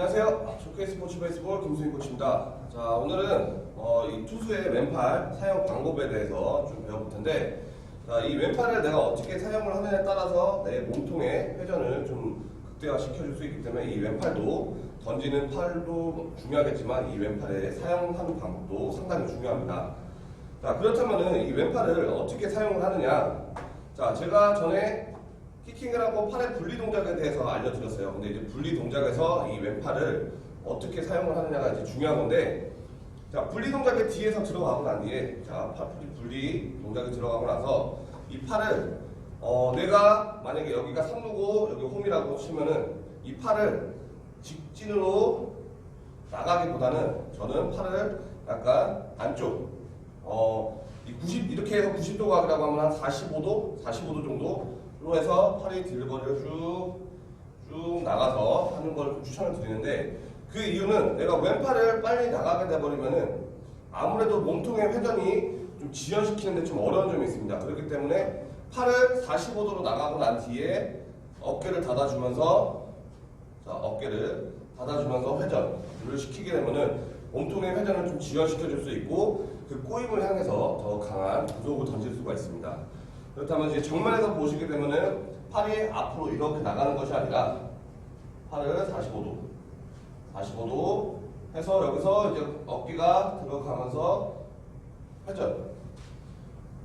안녕하세요. 쇼케이스 스포츠 베이스볼 김수인 코치입니다. 자, 오늘은 어, 이 투수의 왼팔 사용 방법에 대해서 좀 배워볼 텐데, 자, 이 왼팔을 내가 어떻게 사용을 하느냐에 따라서 내 몸통의 회전을 좀 극대화 시켜줄 수 있기 때문에 이 왼팔도 던지는 팔도 중요하겠지만 이 왼팔의 사용하는 방법도 상당히 중요합니다. 자, 그렇다면은 이 왼팔을 어떻게 사용을 하느냐? 자, 제가 전에 키킹을 하고 팔의 분리 동작에 대해서 알려드렸어요. 근데 이제 분리 동작에서 이 왼팔을 어떻게 사용을 하느냐가 이제 중요한 건데, 자, 분리 동작에 뒤에서 들어가고 난 뒤에, 자, 팔 분리 동작에 들어가고 나서 이 팔을, 어, 내가 만약에 여기가 3루고 여기 홈이라고 치면은 이 팔을 직진으로 나가기보다는 저는 팔을 약간 안쪽, 어, 이 90, 이렇게 해서 90도 각이라고 하면 한 45도, 45도 정도로 해서 팔이 딜거리를 쭉, 쭉 나가서 하는 걸 좀 추천을 드리는데 그 이유는 내가 왼팔을 빨리 나가게 돼버리면은 아무래도 몸통의 회전이 좀 지연시키는데 좀 어려운 점이 있습니다. 그렇기 때문에 팔을 45도로 나가고 난 뒤에 어깨를 닫아주면서 자, 어깨를 닫아주면서 회전을 시키게 되면은 몸통의 회전을 좀 지연시켜줄 수 있고 그 꼬임을 향해서 더 강한 구속을 던질 수가 있습니다. 그렇다면 이제 정면에서 보시게 되면은 팔이 앞으로 이렇게 나가는 것이 아니라 팔을 45도, 45도 해서 여기서 이제 어깨가 들어가면서 회전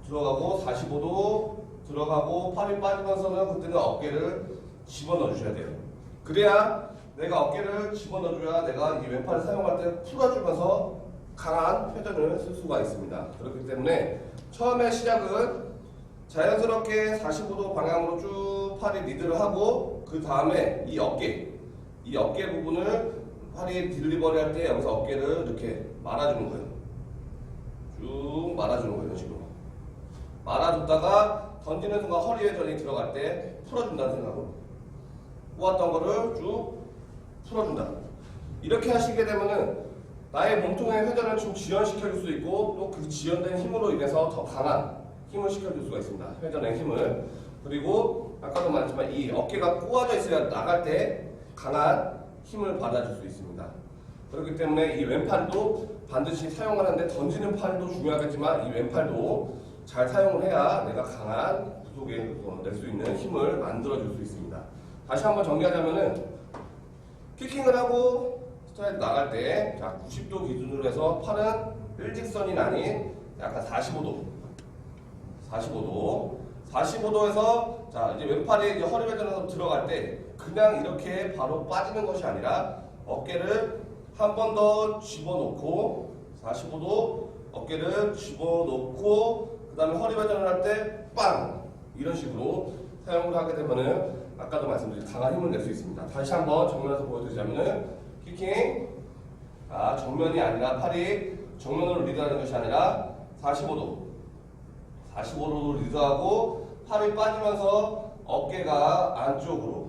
들어가고 45도 들어가고 팔이 빠지면서는 그때는 어깨를 집어넣어 주셔야 돼요. 그래야 내가 어깨를 집어넣어줘야 내가 이 왼팔을 사용할 때 풀어주면서 강한 회전을 쓸 수가 있습니다. 그렇기 때문에 처음에 시작은 자연스럽게 45도 방향으로 쭉 팔이 리드를 하고 그 다음에 이 어깨, 이 어깨 부분을 팔이 딜리버리 할 때 여기서 어깨를 이렇게 말아주는 거예요. 쭉 말아주는 거예요, 이런 식으로. 말아줬다가 던지는 순간 허리 회전이 들어갈 때 풀어준다는 생각으로. 꼬았던 거를 쭉 풀어준다. 이렇게 하시게 되면은 나의 몸통의 회전을 좀 지연시켜줄 수 있고 또 그 지연된 힘으로 인해서 더 강한 힘을 시켜줄 수가 있습니다. 회전의 힘을. 그리고 아까도 말했지만 이 어깨가 꼬아져 있어야 나갈 때 강한 힘을 받아줄 수 있습니다. 그렇기 때문에 이 왼팔도 반드시 사용하는데 던지는 팔도 중요하겠지만 이 왼팔도 잘 사용을 해야 내가 강한 구속에 낼 수 있는 힘을 만들어줄 수 있습니다. 다시 한번 정리하자면은 키킹을 하고 스트라이크 나갈 때, 자, 90도 기준으로 해서 팔은 일직선이 아닌 약간 45도. 45도. 45도에서, 자, 이제 왼팔이 이제 허리 회전에서 들어갈 때, 그냥 이렇게 바로 빠지는 것이 아니라, 어깨를 한 번 더 집어넣고, 45도 어깨를 집어넣고, 그 다음에 허리 회전을 할 때, 빵! 이런 식으로 사용을 하게 되면은, 아까도 말씀드린 강한 힘을 낼 수 있습니다. 다시 한번 정면에서 보여드리자면은 키킹 아, 정면이 아니라 팔이 정면으로 리드하는 것이 아니라 45도 45도로 리드하고 팔이 빠지면서 어깨가 안쪽으로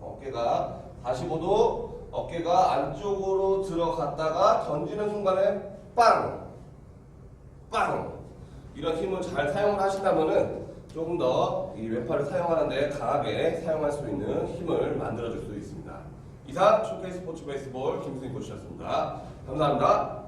어깨가 45도 어깨가 안쪽으로 들어갔다가 던지는 순간에 빵! 빵! 이런 힘을 잘 사용을 하신다면은 조금 더 이 왼팔을 사용하는데 강하게 사용할 수 있는 힘을 만들어줄 수 있습니다. 이상 쇼케이스 스포츠 베이스볼 김수인 코치였습니다. 감사합니다.